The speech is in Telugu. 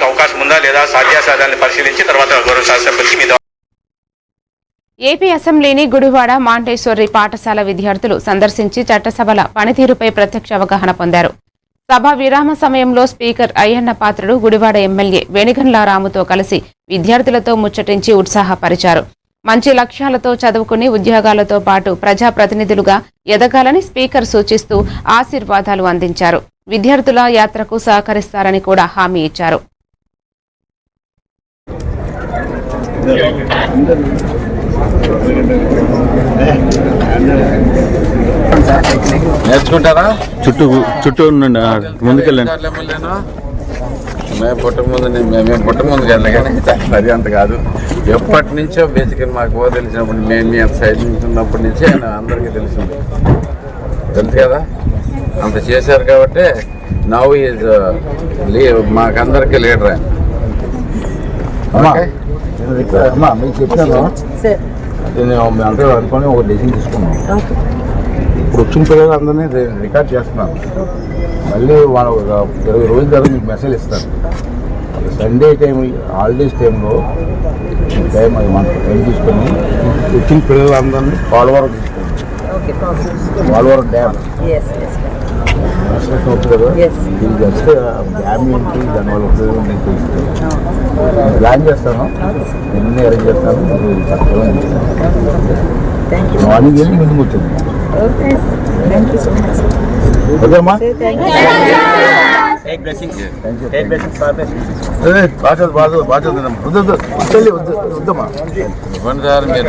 చేయడానికి అవకాశం ఉందా లేదా సాధ్యాసాధ్యాలను పరిశీలించి తర్వాత గౌరవ శాసనసభ్యులకి మీ ఏపీ అసెంబ్లీని గుడివాడ మాంటేశ్వరి పాఠశాల విద్యార్థులు సందర్శించి చట్టసభల పనితీరుపై ప్రత్యక్ష అవగాహన పొందారు. సభ విరామ సమయంలో స్పీకర్ అయ్యన్న పాత్రుడు గుడివాడ ఎమ్మెల్యే వెనిగండ్ల రాముతో కలిసి విద్యార్థులతో ముచ్చటించి ఉత్సాహపరిచారు. మంచి లక్ష్యాలతో చదువుకుని ఉద్యోగాలతో పాటు ప్రజాప్రతినిధులుగా ఎదగాలని స్పీకర్ సూచిస్తూ ఆశీర్వాదాలు అందించారు. విద్యార్థుల యాత్రకు సహకరిస్తారని కూడా హామీ ఇచ్చారు. నేర్చుకుంటారా? చుట్టూ చుట్టూ ఉండండి ముందుకెళ్ళండి? మేము పుట్టక ముందు మేము పుట్టక ముందు కానీ అది అంత కాదు. ఎప్పటి నుంచో బేసిక్గా మాకు ఓ తెలిసినప్పుడు మేము మీ సైడ్ నుంచి ఉన్నప్పటి నుంచే ఆయన అందరికీ తెలిసింది తెలుసు కదా? అంత చేశారు కాబట్టి నవ్ ఈజ్ లీ మాకందరికీ లీడర్ ఆయన. అమ్మా. మీకు చెప్పాను నేను మేము అందరూ అనుకొని ఒక డెసిషన్ తీసుకున్నాం ఇప్పుడు వచ్చిన పిల్లలు అందరినీ రికార్డ్ చేస్తున్నాను. మళ్ళీ వాళ్ళు ఒక ఇరవై రోజుల తర్వాత మీకు మెసేజ్ ఇస్తారు సండే టైం హాలిడేస్ టైంలో టైం అది మన టైం తీసుకొని వచ్చిన పిల్లలందరినీ పోలవరం పోలవరం డ్యామ్ అవుతుంది కదా? ఇది చేస్తే డ్యామ్ ఏంటి? దానివల్ల ఉపయోగం ఏంటి తెలుస్తుంది ప్లాన్ చేస్తాను. ఎన్ని అరేంజ్ చేస్తాను చక్కగా. మార్నింగ్ వెళ్ళి ముందుకు వచ్చింది ఓకేమ్మా బాగా బాగా బాగా వద్దు వద్దు వద్దమ్మా. ఇవ్వండి సార్ మీరు